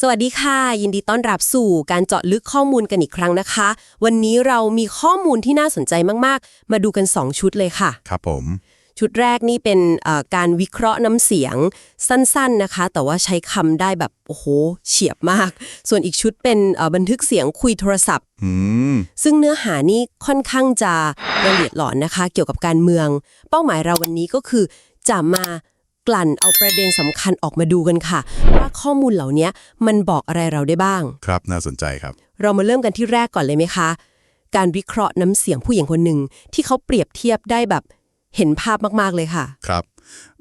สวัสดีค่ะ ยินดีต้อนรับสู่การเจาะลึกข้อมูลกันอีกครั้งนะคะ วันนี้เรามีข้อมูลที่น่าสนใจมากๆ มาดูกัน 2 ชุดเลยค่ะ ครับผม ชุดแรกนี่เป็นเอ่อการวิเคราะห์น้ำเสียงสั้นๆนะคะ แต่ว่าใช้คำได้แบบโอ้โหเฉียบมาก ส่วนอีกชุดเป็นเอ่อบันทึกเสียงคุยโทรศัพท์อืมซึ่งเนื้อหานี่ค่อนข้างจะละเอียดหลอนนะคะ เกี่ยวกับการเมือง เป้าหมายเราวันนี้ก็คือจะมา กลั่นเอาประเด็นสำคัญออกมาดูกันค่ะ ว่าข้อมูลเหล่านี้มันบอกอะไรเราได้บ้าง ครับน่าสนใจครับ เรามาเริ่มกันที่แรกก่อนเลยไหมคะ การวิเคราะห์น้ำเสียงผู้หญิงคนหนึ่งที่เขาเปรียบเทียบได้แบบเห็นภาพมากๆเลยค่ะ ครับ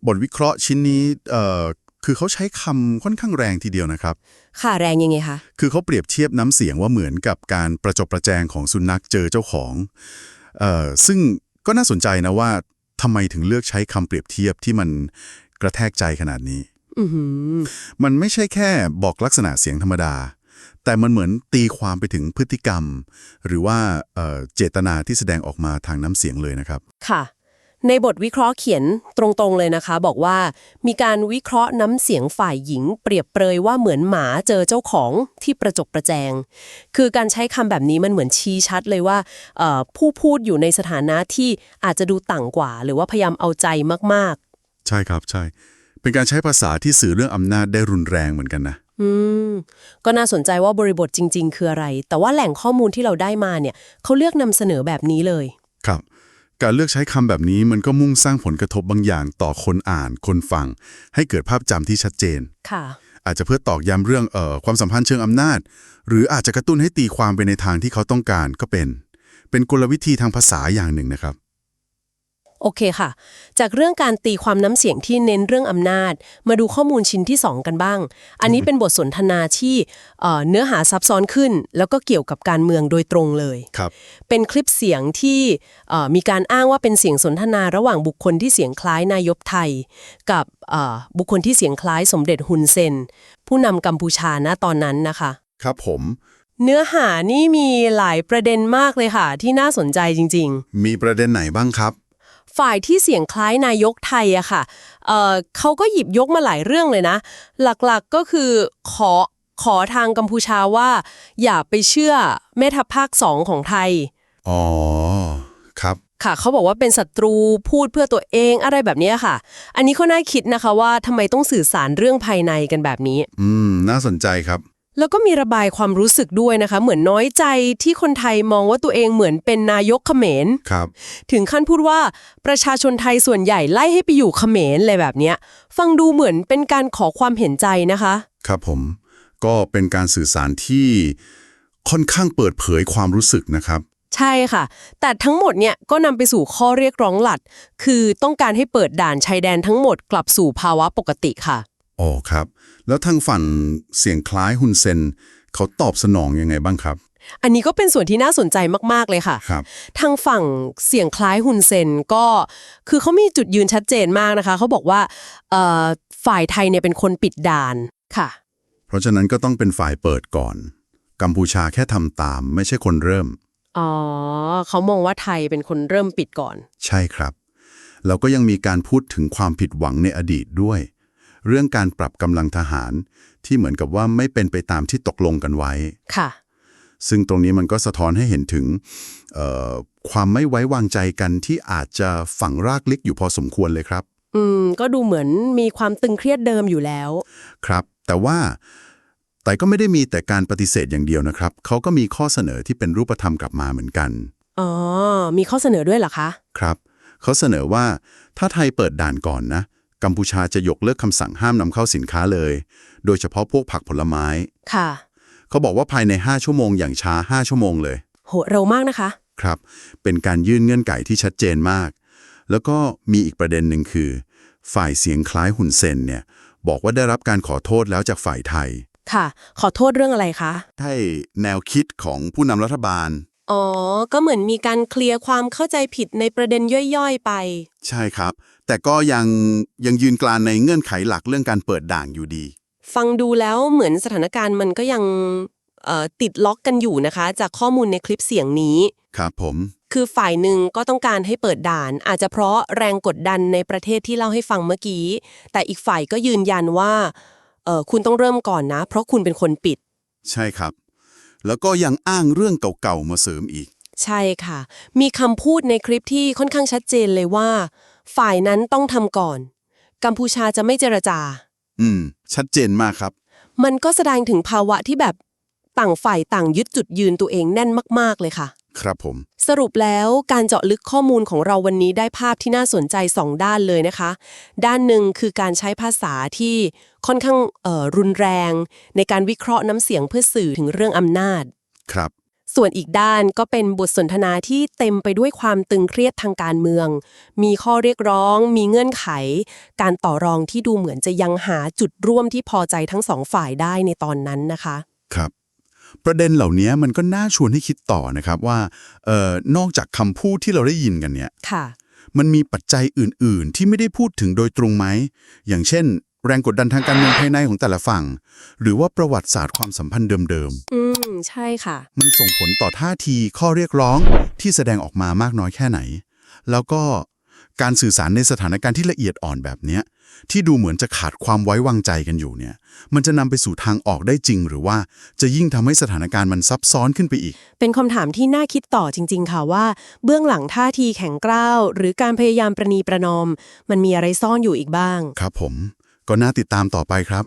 บทวิเคราะห์ชิ้นนี้เอ่อคือเขาใช้คำค่อนข้างแรงทีเดียวนะครับ ค่ะแรงยังไงคะคือเขาเปรียบเทียบน้ำเสียงว่าเหมือนกับการประจบประแจงของสุนัขเจอเจ้าของเอ่อซึ่งก็น่าสนใจนะว่าทำไมถึงเลือกใช้คำเปรียบเทียบที่มัน กระแทกใจขนาดนี้อือหือมันไม่ใช่แค่บอกลักษณะเสียงธรรมดา แต่มันเหมือนตีความไปถึงพฤติกรรม หรือว่าเอ่อเจตนาที่แสดงออกมาทางน้ำเสียงเลยนะครับ ค่ะ ในบทวิเคราะห์เขียนตรงๆเลยนะคะ บอกว่ามีการวิเคราะห์น้ำเสียงฝ่ายหญิง เปรียบเปรยว่าเหมือนหมาเจอเจ้าของที่ประจบประแจง คือการใช้คำแบบนี้มันเหมือนชี้ชัดเลยว่าเอ่อผู้พูดอยู่ในสถานะที่อาจจะดูต่างกว่า หรือว่าพยายามเอาใจมาก ใช่ครับใช่ เป็นการใช้ภาษาที่สื่อเรื่องอำนาจได้รุนแรงเหมือนกันนะๆอืม ก็น่าสนใจว่าบริบทจริง ๆ คืออะไร แต่ว่าแหล่งข้อมูลที่เราได้มาเนี่ยเขาเลือกนำเสนอแบบนี้เลย ครับ การเลือกใช้คำแบบนี้มันก็มุ่งสร้างผลกระทบบางอย่างต่อคนอ่าน คนฟัง ให้เกิดภาพจำที่ชัดเจน ค่ะ อาจจะเพื่อตอกย้ำเรื่องเอ่อความสัมพันธ์เชิงอำนาจ หรืออาจจะกระตุ้นให้ตีความไปในทางที่เขาต้องการก็เป็น เป็นกลวิธีทางภาษาอย่างหนึ่งนะครับ โอเคค่ะ จากเรื่องการตีความน้ำเสียงที่เน้นเรื่องอำนาจ มาดูข้อมูลชิ้นที่ 2 กันบ้าง อันนี้เป็นบทสนทนาที่เอ่อเนื้อหาซับซ้อนขึ้น แล้วก็เกี่ยวกับการเมืองโดยตรงเลยครับเป็นคลิปเสียงที่เอ่อมีการอ้างว่าเป็นเสียงสนทนาระหว่างบุคคลที่เสียงคล้ายนายกไทย กับเอ่อบุคคลที่เสียงคล้ายสมเด็จฮุนเซน ผู้นำกัมพูชาณตอนนั้นนะคะ ครับผมเนื้อหานี่มีหลายประเด็นมากเลยค่ะ ที่น่าสนใจจริง ๆ มีประเด็นไหนบ้างครับ ฝ่ายที่เสียงคล้ายนายกไทยอะค่ะเอ่อเขาก็หยิบยกมาหลายเรื่องเลยนะ หลักๆก็คือขอขอทางกัมพูชาว่า อย่าไปเชื่อแม่ทัพภาคสองของไทย อ๋อ ครับค่ะเขาบอกว่าเป็นศัตรูพูดเพื่อตัวเองอะไรแบบเนี้ยค่ะ อันนี้ก็น่าคิดนะคะว่าทำไมต้องสื่อสารเรื่องภายในกันแบบนี้ อืม น่าสนใจครับ แล้วก็มีระบายความรู้สึกด้วยนะคะ เหมือนน้อยใจที่คนไทยมองว่าตัวเองเหมือนเป็นนายกเขมรครับ ถึงขั้นพูดว่าประชาชนไทยส่วนใหญ่ไล่ให้ไปอยู่เขมรเลยแบบเนี้ย ฟังดูเหมือนเป็นการขอความเห็นใจนะคะ ครับผม ก็เป็นการสื่อสารที่ค่อนข้างเปิดเผยความรู้สึกนะครับ ใช่ค่ะ แต่ทั้งหมดเนี่ยก็นำไปสู่ข้อเรียกร้องหลัก คือต้องการให้เปิดด่านชายแดนทั้งหมดกลับสู่ภาวะปกติค่ะ อ๋อครับ แล้วทางฝั่งเสียงคล้ายฮุนเซนเขาตอบสนองยังไงบ้างครับ อันนี้ก็เป็นส่วนที่น่าสนใจมาก ๆ เลยค่ะ ครับ ทางฝั่งเสียงคล้ายฮุนเซนก็ คือเขามีจุดยืนชัดเจนมากนะคะ เขาบอกว่าเอ่อฝ่ายไทยเนี่ยเป็นคนปิดด่านค่ะ เพราะฉะนั้นก็ต้องเป็นฝ่ายเปิดก่อน กัมพูชาแค่ทำตาม ไม่ใช่คนเริ่ม อ๋อเขามองว่าไทยเป็นคนเริ่มปิดก่อน ใช่ครับ แล้วก็ยังมีการพูดถึงความผิดหวังในอดีตด้วย เรื่องการปรับกำลังทหารที่เหมือนกับว่าไม่เป็นไปตามที่ตกลงกันไว้ค่ะ ซึ่งตรงนี้มันก็สะท้อนให้เห็นถึงเอ่อความไม่ไว้วางใจกันที่อาจจะฝังรากลึกอยู่พอสมควรเลยครับ อืม ก็ดูเหมือนมีความตึงเครียดเดิมอยู่แล้ว ครับ แต่ว่าแต่ก็ไม่ได้มีแต่การปฏิเสธอย่างเดียวนะครับ เขาก็มีข้อเสนอที่เป็นรูปธรรมกลับมาเหมือนกัน อ๋อ มีข้อเสนอด้วยเหรอคะ ครับ เขาเสนอว่าถ้าไทยเปิดด่านก่อนนะ กัมพูชาจะยกเลิกคำสั่งห้ามนำเข้าสินค้าเลย โดยเฉพาะพวกผักผลไม้ ค่ะ เขาบอกว่าภายใน 5 ชั่วโมงอย่างช้า 5 ชั่วโมงเลย โหเร็วมากนะคะ ครับ เป็นการยื่นเงื่อนไขที่ชัดเจนมาก แล้วก็มีอีกประเด็นหนึ่งคือ ฝ่ายเสียงคล้ายหุ่นเซนเนี่ยบอกว่าได้รับการขอโทษแล้วจากฝ่ายไทย ค่ะ ขอโทษเรื่องอะไรคะ ใช่แนวคิดของผู้นำรัฐบาล อ๋อ ก็เหมือนมีการเคลียร์ความเข้าใจผิดในประเด็นย่อยๆไป ใช่ครับ แต่ก็ยังยังยืนกรานในเงื่อนไขหลักเรื่องการเปิดด่างอยู่ดี ฟังดูแล้วเหมือนสถานการณ์มันก็ยังเอ่อติดล็อกกันอยู่นะคะ จากข้อมูลในคลิปเสียงนี้ ครับผม คือฝ่ายหนึ่งก็ต้องการให้เปิดด่าน อาจจะเพราะแรงกดดันในประเทศที่เล่าให้ฟังเมื่อกี้ แต่อีกฝ่ายก็ยืนยันว่าเออคุณต้องเริ่มก่อนนะ เพราะคุณเป็นคนปิด ใช่ครับ แล้วก็ยังอ้างเรื่องเก่าๆมาเสริมอีก ใช่ค่ะ มีคำพูดในคลิปที่ค่อนข้างชัดเจนเลยว่า ฝ่ายนั้นต้องทำก่อน กัมพูชาจะไม่เจรจา อืม ชัดเจนมากครับ มันก็แสดงถึงภาวะที่แบบต่างฝ่ายต่างยึดจุดยืนตัวเองแน่นมาก ๆ เลยค่ะ ครับผม สรุปแล้วการเจาะลึกข้อมูลของเราวันนี้ได้ภาพที่น่าสนใจ 2 ด้านเลยนะคะ ด้านหนึ่งคือการใช้ภาษาที่ค่อนข้างเอ่อรุนแรง ในการวิเคราะห์น้ำเสียงเพื่อสื่อถึงเรื่องอำนาจ ครับ ส่วนอีกด้านก็เป็นบทสนทนาที่เต็มไปด้วยความตึงเครียดทางการเมือง มีข้อเรียกร้อง มีเงื่อนไข การต่อรองที่ดูเหมือนจะยังหาจุดร่วมที่พอใจทั้งสองฝ่ายได้ในตอนนั้นนะคะ ครับ ประเด็นเหล่านี้มันก็น่าชวนให้คิดต่อนะครับว่าเอ่อนอกจากคำพูดที่เราได้ยินกันเนี่ยค่ะมันมีปัจจัยอื่น ๆ ที่ไม่ได้พูดถึงโดยตรงไหม อย่างเช่น แรงกดดันทางการเมืองภายในของแต่ละฝั่ง หรือว่าประวัติศาสตร์ความสัมพันธ์เดิมอืม ใช่ค่ะๆมันส่งผลต่อท่าทีข้อเรียกร้องที่แสดงออกมามากน้อยแค่ไหน แล้วก็ การสื่อสารในสถานการณ์ที่ละเอียดอ่อนแบบเนี้ยที่ดูเหมือนจะขาดความไว้วางใจกันอยู่เนี่ย มันจะนำไปสู่ทางออกได้จริง หรือว่าจะยิ่งทำให้สถานการณ์มันซับซ้อนขึ้นไปอีก เป็นคำถามที่น่าคิดต่อจริง ๆ ค่ะว่า เบื้องหลังท่าทีแข็งกร้าว หรือการพยายามประนีประนอม มันมีอะไรซ่อนอยู่อีกบ้าง ครับผม ก็น่าติดตามต่อไปครับ